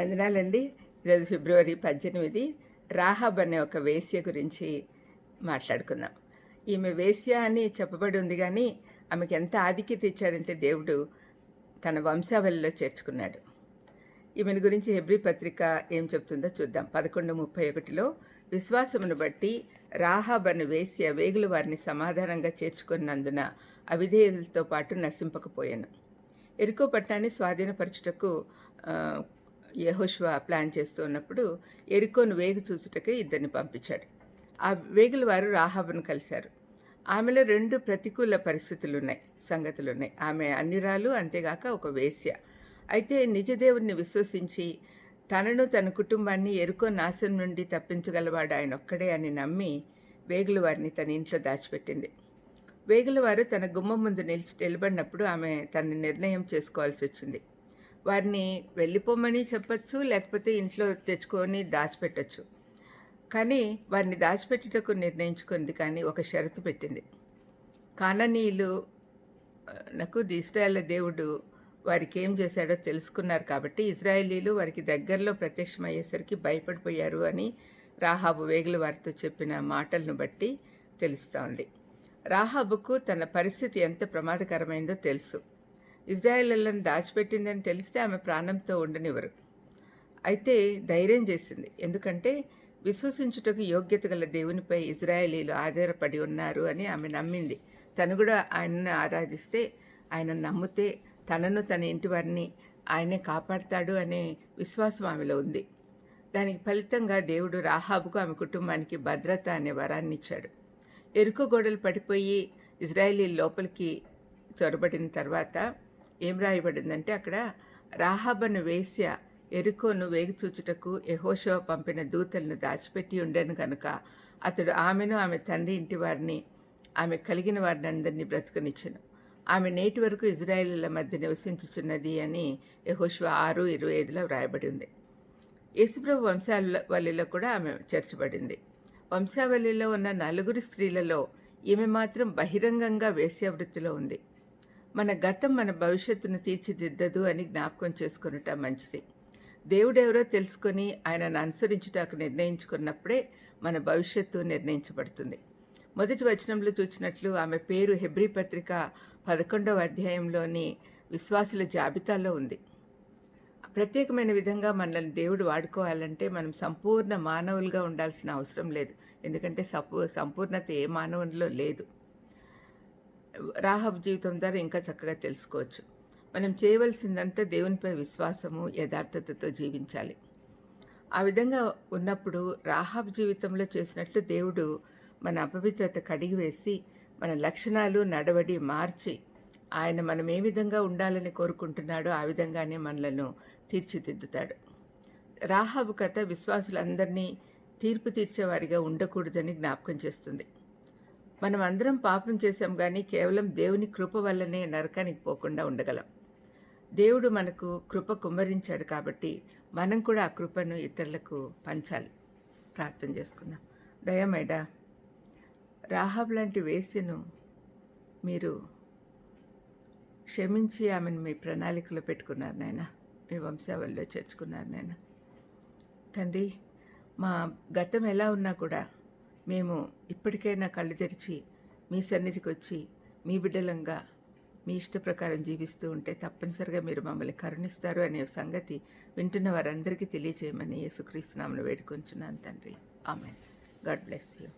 వందనాలండి. ఈరోజు ఫిబ్రవరి పద్దెనిమిది. రాహబ్ అనే ఒక వేశ్య గురించి మాట్లాడుకుందాం. ఈమె వేశ్య అని చెప్పబడి ఉంది కానీ ఆమెకి ఎంత ఆధిక్యత ఇచ్చాడంటే దేవుడు తన వంశావళిలో చేర్చుకున్నాడు. ఈమెను గురించి హెబ్రి పత్రిక ఏం చెప్తుందో చూద్దాం. పదకొండు ముప్పై ఒకటిలో విశ్వాసమును బట్టి రాహాబ్ అను వేశ్య వేగులు వారిని సమాధానంగా చేర్చుకున్నందున అవిధేయులతో పాటు నశింపకపోయాను. ఎరుకో పట్టణాన్ని స్వాధీనపరచుటకు యహోష్వా ప్లాన్ చేస్తూ ఉన్నప్పుడు ఎరుకోను వేగు చూసుటకే ఇద్దరిని పంపించాడు. ఆ వేగుల వారు రాహాబును కలిశారు. ఆమెలో రెండు ప్రతికూల పరిస్థితులు ఉన్నాయి సంగతులు ఉన్నాయి ఆమె అన్యురాలు అంతేగాక ఒక వేశ్య. అయితే నిజదేవుడిని విశ్వసించి తనను తన కుటుంబాన్ని ఎరుకో నాశనం నుండి తప్పించగలవాడు ఆయన ఒక్కడే అని నమ్మి వేగుల వారిని తన ఇంట్లో దాచిపెట్టింది. వేగుల వారు తన గుమ్మం ముందు నిలిచి నిలబడినప్పుడు ఆమె తన నిర్ణయం చేసుకోవాల్సి వచ్చింది. వారిని వెళ్ళిపోమని చెప్పచ్చు లేకపోతే ఇంట్లో తెచ్చుకొని దాచిపెట్టచ్చు. కానీ వారిని దాచిపెట్టుటకు నిర్ణయించుకుంది కానీ ఒక షరతు పెట్టింది. కాననీయులు నాకు ఇస్రాయేల్ దేవుడు వారికి ఏం చేశాడో తెలుసుకున్నారు కాబట్టి ఇజ్రాయేలీలు వారికి దగ్గరలో ప్రత్యక్షమయ్యేసరికి భయపడిపోయారు అని రాహాబు వేగుల వారితో చెప్పిన మాటలను బట్టి తెలుస్తోంది. రాహాబుకు తన పరిస్థితి ఎంత ప్రమాదకరమైందో తెలుసు. ఇజ్రాయేళ్ళను దాచిపెట్టిందని తెలిస్తే ఆమె ప్రాణంతో ఉండనివ్వరు. అయితే ధైర్యం చేసింది. ఎందుకంటే విశ్వసించుటకు యోగ్యత గల దేవునిపై ఇజ్రాయేలీలు ఆధారపడి ఉన్నారు అని ఆమె నమ్మింది. తను కూడా ఆయనను ఆరాధిస్తే ఆయన నమ్మితే తనను తన ఇంటి వారిని ఆయనే కాపాడతాడు అనే విశ్వాసం ఆమెలో ఉంది. దానికి ఫలితంగా దేవుడు రాహాబుకు ఆమె కుటుంబానికి భద్రత అనే వరాన్ని ఇచ్చాడు. ఎరుక గోడలు పడిపోయి ఇజ్రాయేలీ లోపలికి చొరబడిన తర్వాత ఏం రాయబడిందంటే అక్కడ రాహాబను వేశ్య ఎరుకోను వేగిచూచుటకు యెహోషువ పంపిన దూతలను దాచిపెట్టి ఉండెను కనుక అతడు ఆమెను ఆమె తండ్రి ఇంటి వారిని ఆమె కలిగిన వారిని అందరినీ బ్రతుకనిచ్చెను. ఆమె నేటి వరకు ఇజ్రాయేళ్ళ మధ్య నివసించుచున్నది అని యెహోషువ ఆరు ఇరవై ఐదులో వ్రాయబడి ఉంది యేసుప్రభు వంశావళిలో కూడా ఆమె చేర్చబడింది. వంశావళిలో ఉన్న నలుగురు స్త్రీలలో ఈమె మాత్రం బహిరంగంగా వేశ్యావృత్తిలో ఉంది. మన గతం మన భవిష్యత్తును తీర్చిదిద్దదు అని జ్ఞాపకం చేసుకునుట మంచిది. దేవుడెవరో తెలుసుకొని ఆయనను అనుసరించుటకు నిర్ణయించుకున్నప్పుడే మన భవిష్యత్తు నిర్ణయించబడుతుంది. మొదటి వచనంలో చూచినట్లు ఆమె పేరు హెబ్రీ పత్రిక పదకొండవ అధ్యాయంలోని విశ్వాసుల జాబితాలో ఉంది. ప్రత్యేకమైన విధంగా మనల్ని దేవుడు వాడుకోవాలంటే మనం సంపూర్ణ మానవులుగా ఉండాల్సిన అవసరం లేదు. ఎందుకంటే సపూ సంపూర్ణత ఏ మానవునిలో లేదు. రాహబ్ జీవితం ద్వారా ఇంకా చక్కగా తెలుసుకోవచ్చు. మనం చేయవలసిందంతా దేవునిపై విశ్వాసము యథార్థతతో జీవించాలి. ఆ విధంగా ఉన్నప్పుడు రాహాబ్ జీవితంలో చేసినట్లు దేవుడు మన అపవిత్రత కడిగివేసి మన లక్షణాలు నడవడి మార్చి ఆయన మనం ఏ విధంగా ఉండాలని కోరుకుంటున్నాడో ఆ విధంగానే మనలను తీర్చిదిద్దుతాడు. రాహాబు కథ విశ్వాసులందరినీ తీర్పు తీర్చేవారిగా ఉండకూడదని జ్ఞాపకం చేస్తుంది. మనం అందరం పాపం చేశాం కానీ కేవలం దేవుని కృప వల్లనే నరకానికి పోకుండా ఉండగలం. దేవుడు మనకు కృప కుమ్మరించాడు కాబట్టి మనం కూడా ఆ కృపను ఇతరులకు పంచాలి. ప్రార్థన చేసుకుందాం. దయమైడా రాహాబ్ లాంటి వేసిను మీరు క్షమించి ఆమెను మీ ప్రణాళికలో పెట్టుకున్నారు నాయన. మీ వంశావళిలో చేర్చుకున్నారు నాయన. తండ్రి మా గతం ఎలా ఉన్నా కూడా మేము ఇప్పటికైనా కళ్ళు తెరిచి మీ సన్నిధికి వచ్చి మీ బిడ్డలంగా మీ ఇష్ట ప్రకారం జీవిస్తూ ఉంటే తప్పనిసరిగా మీరు మమ్మల్ని కరుణిస్తారు అనే సంగతి వింటున్న వారందరికీ తెలియజేయమని యేసుక్రీస్తునామను వేడుకొంచున్నాను తండ్రి. ఆమె గాడ్ బ్లెస్ యూ.